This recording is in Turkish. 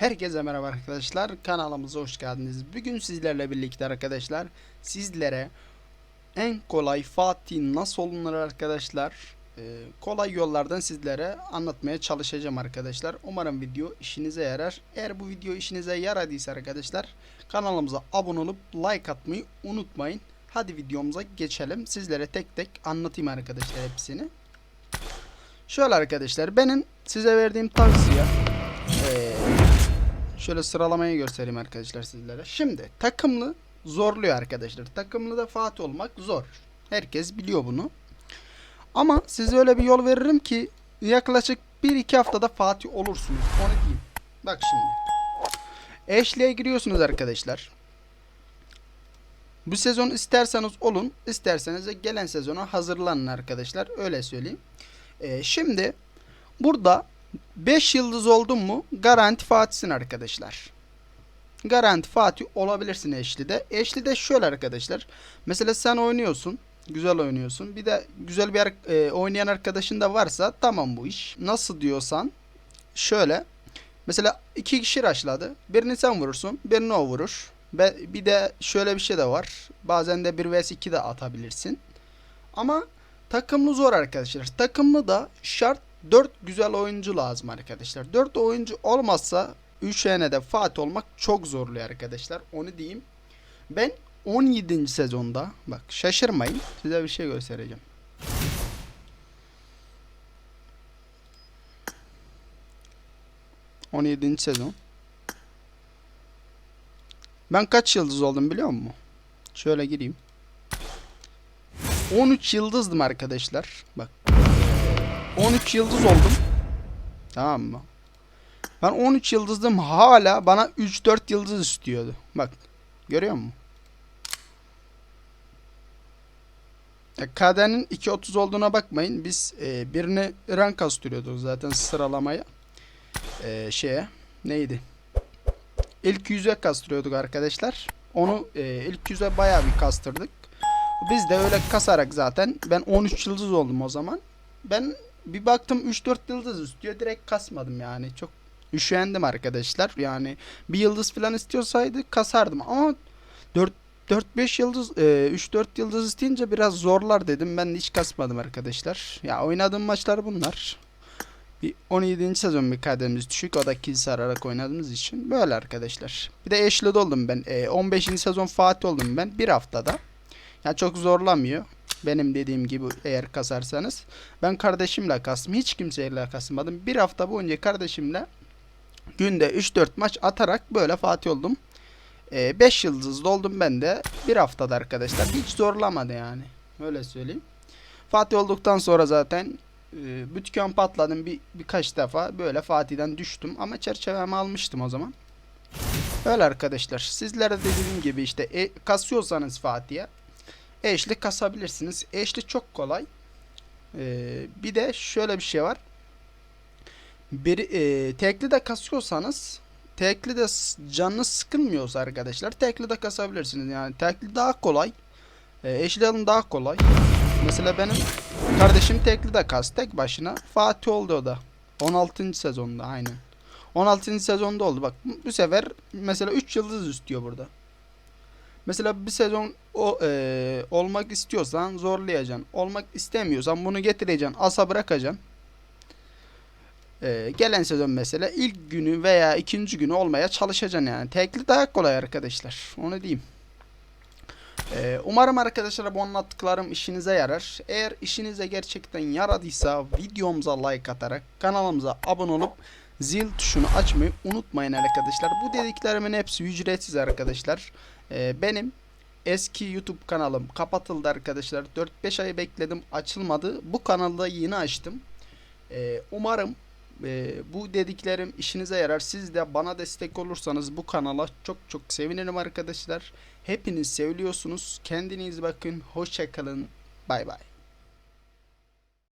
Herkese merhaba arkadaşlar. Kanalımıza hoş geldiniz. Bugün sizlerle birlikte arkadaşlar sizlere en kolay Fatih nasıl olunur arkadaşlar e, kolay yollardan sizlere anlatmaya çalışacağım arkadaşlar. Umarım video işinize yarar. Eğer bu video işinize yaradıysa arkadaşlar kanalımıza abone olup like atmayı unutmayın. Hadi videomuza geçelim. Sizlere tek tek anlatayım arkadaşlar hepsini. Şöyle arkadaşlar benim size verdiğim tavsiye eee Şöyle sıralamayı göstereyim arkadaşlar sizlere. Şimdi takımlı zorluyor arkadaşlar. Takımlı da Fatih olmak zor. Herkes biliyor bunu. Ama size öyle bir yol veririm ki yaklaşık 1-2 haftada Fatih olursunuz. Onu diyeyim. Bak şimdi. Eşliğe giriyorsunuz arkadaşlar. Bu sezon isterseniz olun, isterseniz de gelen sezona hazırlanın arkadaşlar. Öyle söyleyeyim. Ee, şimdi burada 5 yıldız oldun mu garanti Fatih'sin arkadaşlar. Garanti Fatih olabilirsin Eşli'de. Eşli'de şöyle arkadaşlar. Mesela sen oynuyorsun. Güzel oynuyorsun. Bir de güzel bir e, oynayan arkadaşın da varsa tamam bu iş. Nasıl diyorsan şöyle. Mesela iki kişi raşladı. Birini sen vurursun. Birini o vurur. Ve bir de şöyle bir şey de var. Bazen de 1 vs 2 de atabilirsin. Ama takımlı zor arkadaşlar. Takımlı da şart 4 güzel oyuncu lazım arkadaşlar. 4 oyuncu olmazsa 3 de Fatih olmak çok zorluyor arkadaşlar. Onu diyeyim. Ben 17. sezonda bak şaşırmayın size bir şey göstereceğim. On yedinci sezon. Ben kaç yıldız oldum biliyor musun? Şöyle gireyim. 13 yıldızdım arkadaşlar. Bak 13 yıldız oldum. Tamam mı? Ben 13 yıldızdım hala bana 3-4 yıldız istiyordu. Bak görüyor musun? KD'nin 2.30 olduğuna bakmayın. Biz e, birini rank kastırıyorduk zaten sıralamaya. E, şeye neydi? İlk yüze kastırıyorduk arkadaşlar. Onu e, ilk yüze bayağı bir kastırdık. Biz de öyle kasarak zaten ben 13 yıldız oldum o zaman. Ben bir baktım 3-4 yıldız istiyor. Direkt kasmadım yani. Çok üşendim arkadaşlar. Yani bir yıldız falan istiyorsaydı kasardım ama 4 4-5 yıldız, e, 3-4 yıldız isteyince biraz zorlar dedim. Ben hiç kasmadım arkadaşlar. Ya oynadığım maçlar bunlar. Bir 17. sezon bir kademimiz düşük. O da kill sararak oynadığımız için. Böyle arkadaşlar. Bir de Ashley'de oldum ben. E, 15. sezon Fatih oldum ben. Bir haftada. Ya çok zorlamıyor. Benim dediğim gibi eğer kasarsanız. Ben kardeşimle kastım. Hiç kimseyle kasmadım. Bir hafta boyunca kardeşimle günde 3-4 maç atarak böyle Fatih oldum. 5 yıldızlı oldum ben de. Bir haftada arkadaşlar. Hiç zorlamadı yani. Öyle söyleyeyim. Fatih olduktan sonra zaten e, bootcamp atladım bir, birkaç defa. Böyle Fatih'den düştüm. Ama çerçevemi almıştım o zaman. Öyle arkadaşlar. Sizlere de dediğim gibi işte e, kasıyorsanız Fatih'e Eşli kasabilirsiniz. Eşli çok kolay. Ee, bir de şöyle bir şey var. Bir, e, tekli de kasıyorsanız tekli de canınız sıkılmıyorsa arkadaşlar tekli de kasabilirsiniz. Yani tekli daha kolay. E, eşli alım daha kolay. Mesela benim kardeşim tekli de kas tek başına. Fatih oldu o da. 16. sezonda aynen. 16. sezonda oldu. Bak bu sefer mesela 3 yıldız istiyor burada. Mesela bir sezon o eee, olmak istiyorsan zorlayacaksın. Olmak istemiyorsan bunu getireceksin. Asa bırakacaksın. Eee, gelen sezon mesela ilk günü veya ikinci günü olmaya çalışacaksın yani. Tekli daha kolay arkadaşlar. Onu diyeyim. Eee, umarım arkadaşlar bu anlattıklarım işinize yarar. Eğer işinize gerçekten yaradıysa videomuza like atarak kanalımıza abone olup zil tuşunu açmayı unutmayın arkadaşlar. Bu dediklerimin hepsi ücretsiz arkadaşlar. Ee, benim eski YouTube kanalım kapatıldı arkadaşlar. 4-5 ay bekledim açılmadı. Bu kanalda yeni açtım. Ee, umarım e, bu dediklerim işinize yarar. Siz de bana destek olursanız bu kanala çok çok sevinirim arkadaşlar. Hepiniz seviliyorsunuz. Kendinize bakın. Hoşçakalın. Bay bay.